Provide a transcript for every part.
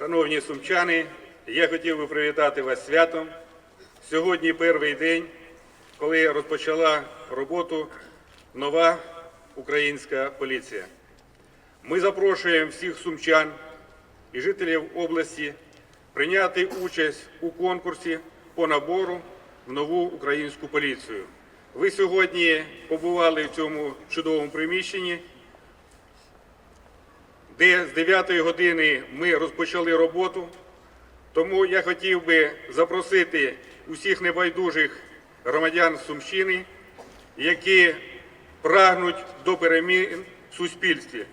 Шановні сумчани, я хотів би привітати вас святом. Сьогодні перший день, коли розпочала роботу нова українська поліція. Ми запрошуємо всіх сумчан і жителів області прийняти участь у конкурсі по набору в нову українську поліцію. Ви сьогодні побували в цьому чудовому приміщенні де з 9 години ми розпочали роботу. Тому я хотів би запросити усіх небайдужих громадян Сумщини, які прагнуть до перемін в суспільстві.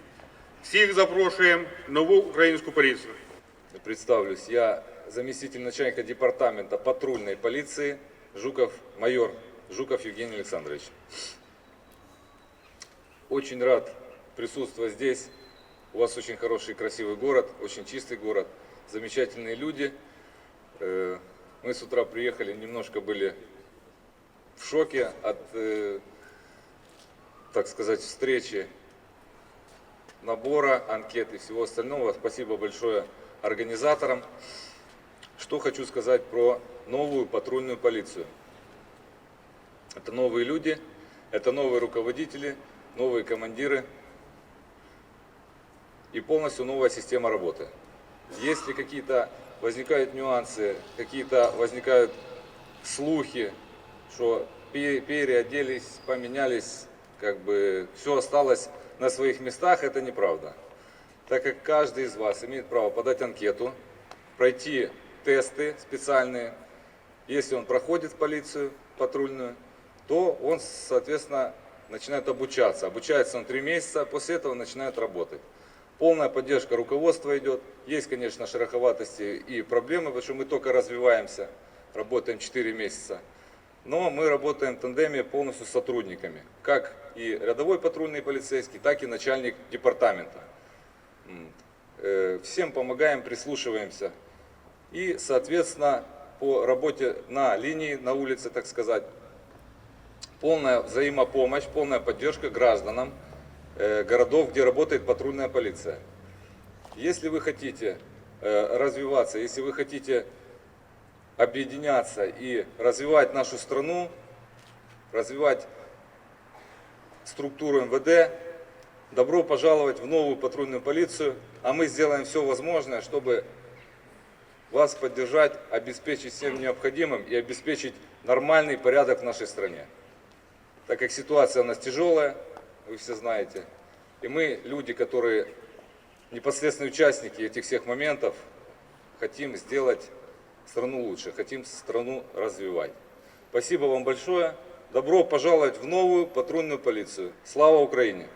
Всіх запрошуємо нову українську поліцію. Представлюсь, я заместитель начальника департамента патрульной полиции Жуков, майор Жуков Евгений Александрович. Очень рад присутствовать здесь. У вас очень хороший, красивый город, очень чистый город, замечательные люди. Э, Мы с утра приехали, немножко были в шоке от, э, так сказать, встречи набора, анкет и всего остального. Спасибо большое организаторам. Что хочу сказать про новую патрульную полицию. Это новые люди, это новые руководители, новые командиры и полностью новая система работы. Если какие-то возникают нюансы, какие-то возникают слухи, что пе- переоделись, поменялись, как бы все осталось на своих местах, это неправда. Так как каждый из вас имеет право подать анкету, пройти тесты специальные, если он проходит в полицию патрульную, то он, соответственно, начинает обучаться. Обучается он три месяца, после этого начинает работать. Полная поддержка руководства идет. Есть, конечно, шероховатости и проблемы, потому что мы только развиваемся, работаем 4 месяца. Но мы работаем в тандеме полностью с сотрудниками. Как и рядовой патрульный полицейский, так и начальник департамента. Э, Всем помогаем, прислушиваемся. И, соответственно, по работе на линии, на улице, так сказать, полная взаимопомощь, полная поддержка гражданам городов, где работает патрульная полиция. Если вы хотите э, развиваться, если вы хотите объединяться и развивать нашу страну, развивать структуру МВД, добро пожаловать в новую патрульную полицию, а мы сделаем все возможное, чтобы вас поддержать, обеспечить всем необходимым и обеспечить нормальный порядок в нашей стране. Так как ситуация у нас тяжелая, вы все знаете, и мы, люди, которые непосредственные участники этих всех моментов, хотим сделать страну лучше, хотим страну развивать. Спасибо вам большое. Добро пожаловать в новую патрульную полицию. Слава Украине!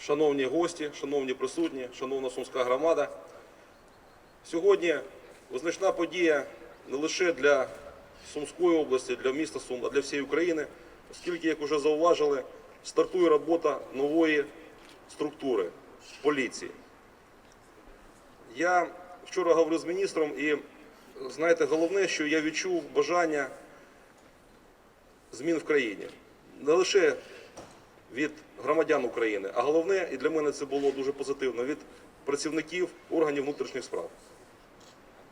Шановні гості, шановні присутні, шановна сумська громада. Сьогодні визначна подія не лише для Сумської області, для міста Сум, а для всієї України, Оскільки, як вже зауважили, стартує робота нової структури поліції. Я вчора говорив з міністром і, знаєте, головне, що я відчув бажання змін в країні. Не лише від громадян України, а головне, і для мене це було дуже позитивно, від працівників органів внутрішніх справ.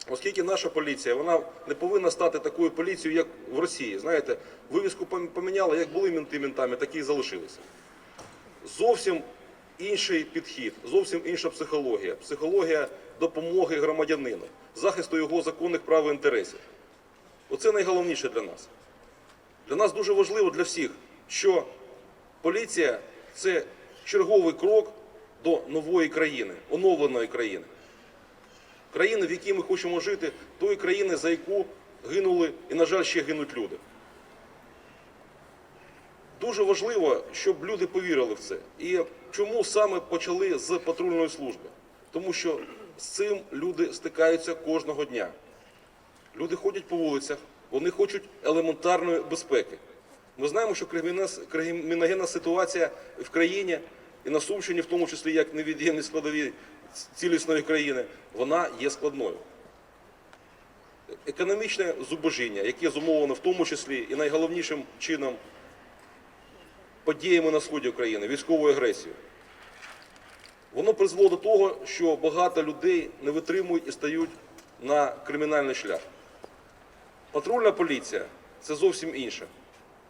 Оскільки наша поліція, вона не повинна стати такою поліцією, як в Росії. Знаєте, вивіску поміняли, як були мінти мінтами, так і залишилися. Зовсім інший підхід, зовсім інша психологія. Психологія допомоги громадянину, захисту його законних прав і інтересів. Оце найголовніше для нас. Для нас дуже важливо для всіх, що поліція це черговий крок до нової країни, оновленої країни. Країни, в якій ми хочемо жити, тої країни, за яку гинули і, на жаль, ще гинуть люди. Дуже важливо, щоб люди повірили в це. І чому саме почали з патрульної служби? Тому що з цим люди стикаються кожного дня. Люди ходять по вулицях, вони хочуть елементарної безпеки. Ми знаємо, що криміногенна ситуація в країні і на Сумщині, в тому числі як невід'ємні складові цілісної країни, вона є складною. Економічне зубожіння, яке зумовлено в тому числі і найголовнішим чином подіями на сході України, військовою агресією. воно призвело до того, що багато людей не витримують і стають на кримінальний шлях. Патрульна поліція це зовсім інше.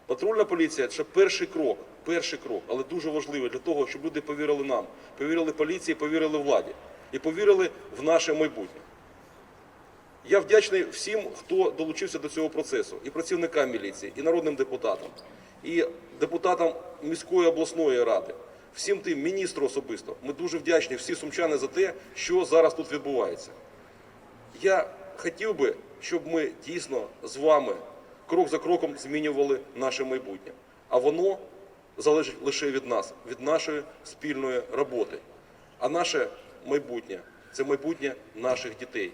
Патрульна поліція це перший крок, перший крок, але дуже важливий для того, щоб люди повірили нам, повірили поліції, повірили владі і повірили в наше майбутнє. Я вдячний всім, хто долучився до цього процесу, і працівникам міліції, і народним депутатам, і депутатам міської обласної ради, всім тим міністру особисто. Ми дуже вдячні всі сумчани за те, що зараз тут відбувається. Я хотів би, щоб ми дійсно з вами крок за кроком змінювали наше майбутнє. А воно залежить лише від нас, від нашої спільної роботи. А наше майбутнє це майбутнє наших дітей.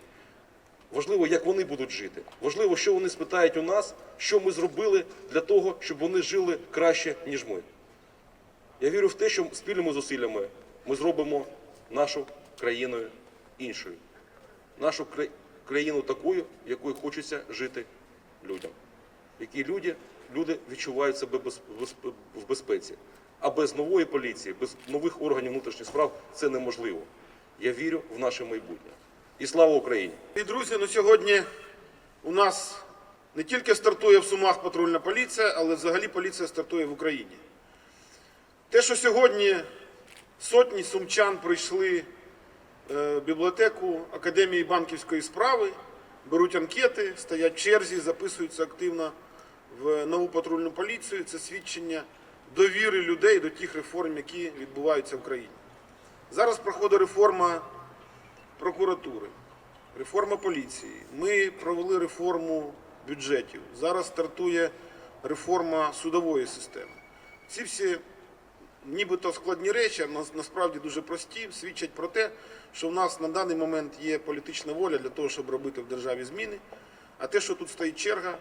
Важливо, як вони будуть жити. Важливо, що вони спитають у нас, що ми зробили для того, щоб вони жили краще, ніж ми. Я вірю в те, що спільними зусиллями ми зробимо нашу країну іншою. Нашу кра- країну такою, якою хочеться жити людям. В якій люди, люди відчувають себе без- без- в безпеці. А без нової поліції, без нових органів внутрішніх справ це неможливо. Я вірю в наше майбутнє. І слава Україні! І, друзі, ну сьогодні у нас не тільки стартує в Сумах патрульна поліція, але взагалі поліція стартує в Україні. Те, що сьогодні сотні сумчан прийшли е, в бібліотеку Академії банківської справи, беруть анкети, стоять в черзі, записуються активно в нову патрульну поліцію, це свідчення довіри людей до тих реформ, які відбуваються в країні. Зараз проходить реформа прокуратури, реформа поліції. Ми провели реформу бюджетів. Зараз стартує реформа судової системи. Ці всі нібито складні речі, насправді дуже прості, свідчать про те, що в нас на даний момент є політична воля для того, щоб робити в державі зміни. А те, що тут стоїть черга,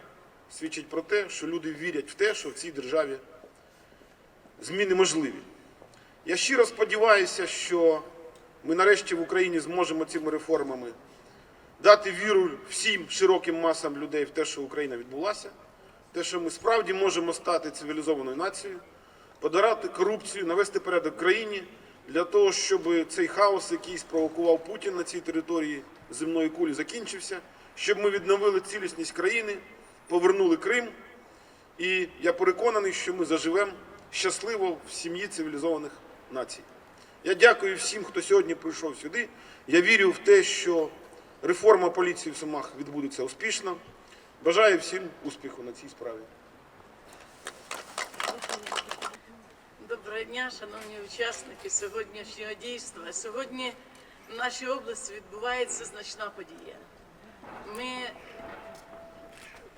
свідчить про те, що люди вірять в те, що в цій державі зміни можливі. Я щиро сподіваюся, що ми нарешті в Україні зможемо цими реформами дати віру всім широким масам людей в те, що Україна відбулася, те, що ми справді можемо стати цивілізованою нацією, подолати корупцію, навести порядок в країні для того, щоб цей хаос, який спровокував Путін на цій території земної кулі, закінчився, щоб ми відновили цілісність країни, повернули Крим. І я переконаний, що ми заживемо щасливо в сім'ї цивілізованих націй. Я дякую всім, хто сьогодні прийшов сюди. Я вірю в те, що реформа поліції в Сумах відбудеться успішно. Бажаю всім успіху на цій справі. Доброго дня, шановні учасники сьогоднішнього дійства. Сьогодні в нашій області відбувається значна подія. Ми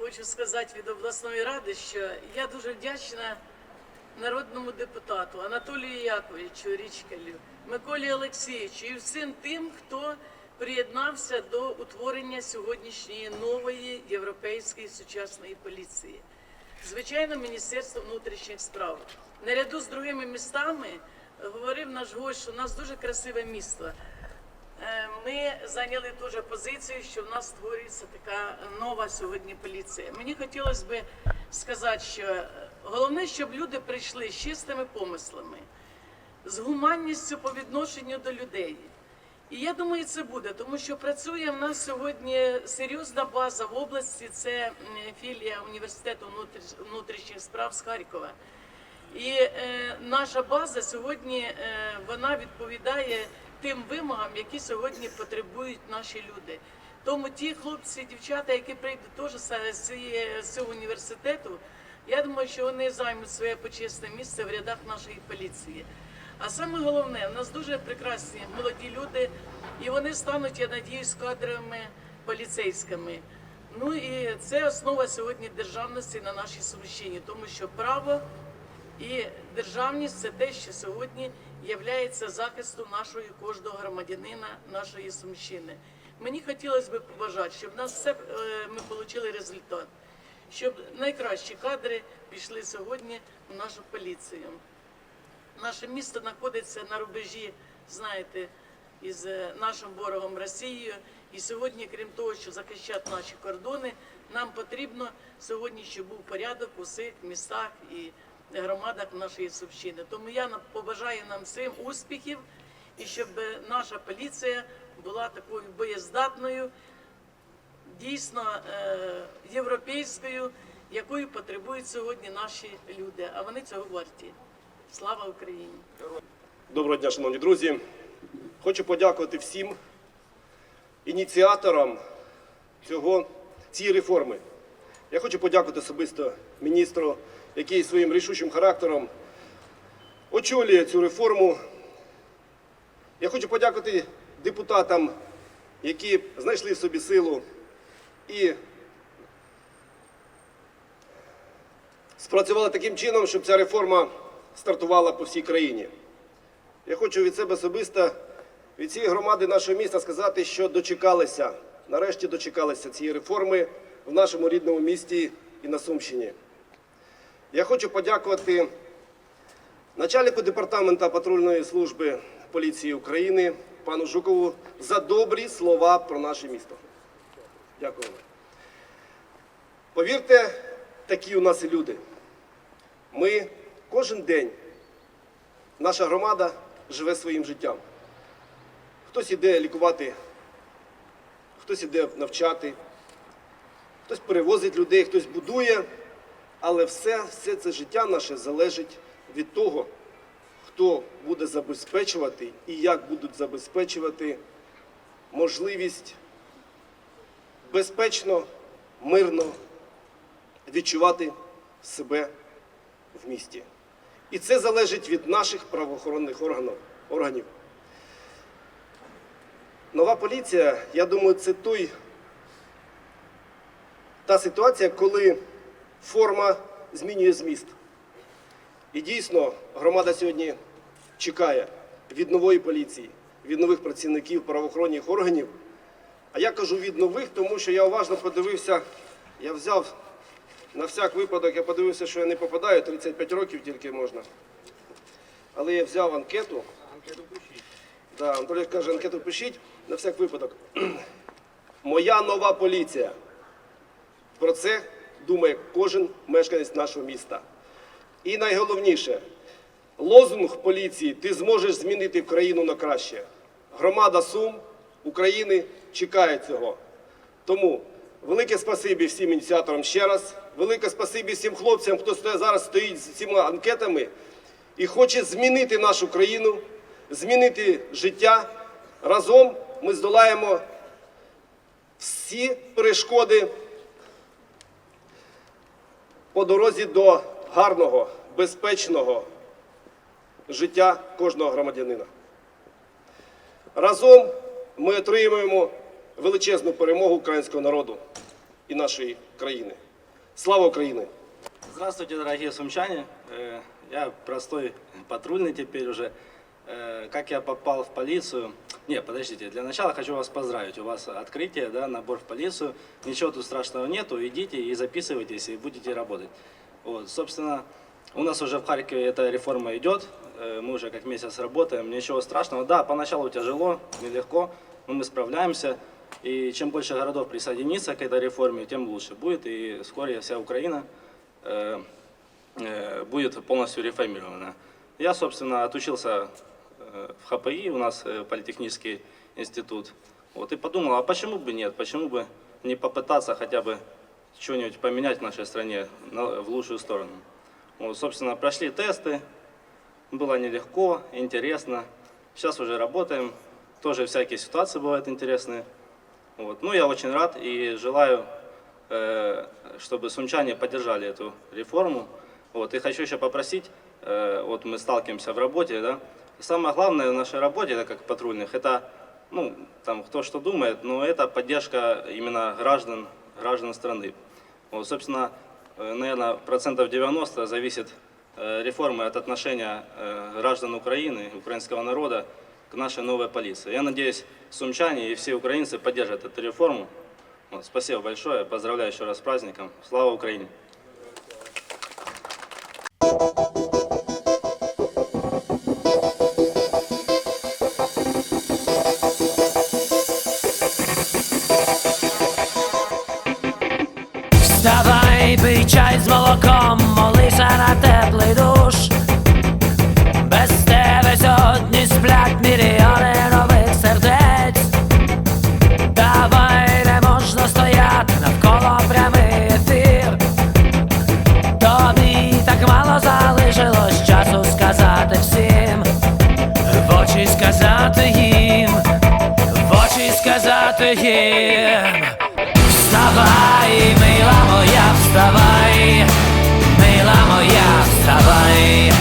хочу сказати від обласної ради, що я дуже вдячна народному депутату Анатолію Яковичу Річкалю, Миколі Олексійовичу і всім тим, хто приєднався до утворення сьогоднішньої нової європейської сучасної поліції. Звичайно, Міністерство внутрішніх справ. Наряду з другими містами говорив наш гость, що у нас дуже красиве місто. Ми зайняли теж позицію, що в нас створюється така нова сьогодні поліція. Мені хотілося б сказати, що е, головне, щоб люди прийшли з чистими помислами, з гуманністю по відношенню до людей. І я думаю, це буде, тому що працює в нас сьогодні серйозна база в області. Це філія університету внутрішніх справ з Харкова. І е, наша база сьогодні е, вона відповідає тим вимогам, які сьогодні потребують наші люди. Тому ті хлопці, дівчата, які прийдуть теж з цього університету, я думаю, що вони займуть своє почесне місце в рядах нашої поліції. А саме головне, в нас дуже прекрасні молоді люди, і вони стануть, я надіюсь, кадровими поліцейськими. Ну і це основа сьогодні державності на нашій Сумщині, тому що право і державність це те, що сьогодні є захистом нашої кожного громадянина нашої Сумщини. Мені хотілося б побажати, щоб нас все е, ми отримали результат, щоб найкращі кадри пішли сьогодні в нашу поліцію. Наше місто знаходиться на рубежі, знаєте, із е, нашим ворогом Росією. І сьогодні, крім того, що захищати наші кордони, нам потрібно сьогодні, щоб був порядок у всіх містах і громадах нашої Сумщини. Тому я побажаю нам всім успіхів і щоб наша поліція була такою боєздатною, дійсно е, європейською, якою потребують сьогодні наші люди. А вони цього варті. Слава Україні! Доброго дня, шановні друзі. Хочу подякувати всім ініціаторам цього, цієї реформи. Я хочу подякувати особисто міністру, який своїм рішучим характером очолює цю реформу. Я хочу подякувати депутатам, які знайшли в собі силу і спрацювали таким чином, щоб ця реформа стартувала по всій країні. Я хочу від себе особисто, від цієї громади нашого міста сказати, що дочекалися, нарешті дочекалися цієї реформи в нашому рідному місті і на Сумщині. Я хочу подякувати начальнику департаменту патрульної служби поліції України пану Жукову за добрі слова про наше місто. Дякую. вам. Повірте, такі у нас і люди. Ми кожен день наша громада живе своїм життям. Хтось іде лікувати, хтось іде навчати, хтось перевозить людей, хтось будує, але все, все це життя наше залежить від того, хто буде забезпечувати і як будуть забезпечувати можливість безпечно, мирно відчувати себе в місті. І це залежить від наших правоохоронних органів. Нова поліція, я думаю, це той, та ситуація, коли форма змінює зміст. І дійсно, громада сьогодні чекає від нової поліції, від нових працівників правоохоронних органів. А я кажу від нових, тому що я уважно подивився, я взяв на всяк випадок, я подивився, що я не попадаю, 35 років тільки можна. Але я взяв анкету. Анкету пишіть. Да, Анатолій каже, анкету пишіть на всяк випадок. Моя нова поліція. Про це думає кожен мешканець нашого міста. І найголовніше, лозунг поліції ти зможеш змінити країну на краще. Громада Сум України чекає цього. Тому велике спасибі всім ініціаторам ще раз. Велике спасибі всім хлопцям, хто зараз стоїть з цими анкетами і хоче змінити нашу країну, змінити життя. Разом ми здолаємо всі перешкоди по дорозі до гарного, безпечного життя кожного громадянина. Разом ми отримуємо величезну перемогу українського народу і нашої країни. Слава Україні! Здравствуйте, дорогие сумчане. Э, Я простой патрульный теперь уже. Э, Как я попал в полицию? Не, подождите, для начала хочу вас поздравить. У вас открытие, да, набор в полицию. Ничего тут страшного нету. Идите и записывайтесь, и будете работать. Вот, собственно, у нас уже в Харькове эта реформа идет. Э, Мы уже как месяц работаем. Ничего страшного. Да, поначалу тяжело, нелегко, но мы справляемся. И чем больше городов присоединится к этой реформе, тем лучше будет. И вскоре вся Украина э, э, будет полностью реформирована. Я, собственно, отучился в ХПИ, у нас э, политехнический институт. Вот, и подумал, а почему бы нет, почему бы не попытаться хотя бы что-нибудь поменять в нашей стране в лучшую сторону. Вот, собственно, прошли тесты, было нелегко, интересно. Сейчас уже работаем, тоже всякие ситуации бывают интересные. Вот. Ну, я очень рад и желаю, э, чтобы сумчане поддержали эту реформу. Вот. И хочу еще попросить, э, вот мы сталкиваемся в работе, да, самое главное в нашей работе, это как патрульных, это, ну, там, кто что думает, но это поддержка именно граждан, граждан страны. Вот, собственно, наверное, процентов 90 зависит э, реформы от отношения э, граждан Украины, украинского народа к нашей новой полиции. Я надеюсь, сумчане и все украинцы поддержат эту реформу. Вот, спасибо большое, поздравляю еще раз с праздником. Слава Украине! Дати. Вставай, мила моя, вставай, мила моя, вставай,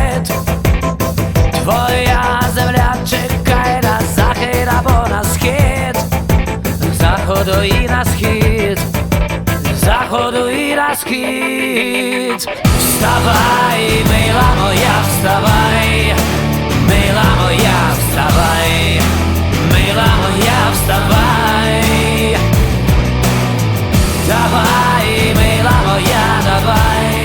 світ, твоя земля чекає на захід або на схід, заходу і на схід, заходу і на схід, вставай, мила моя, вставай, мила моя, вставай, мила моя, вставай, давай, мила моя, давай.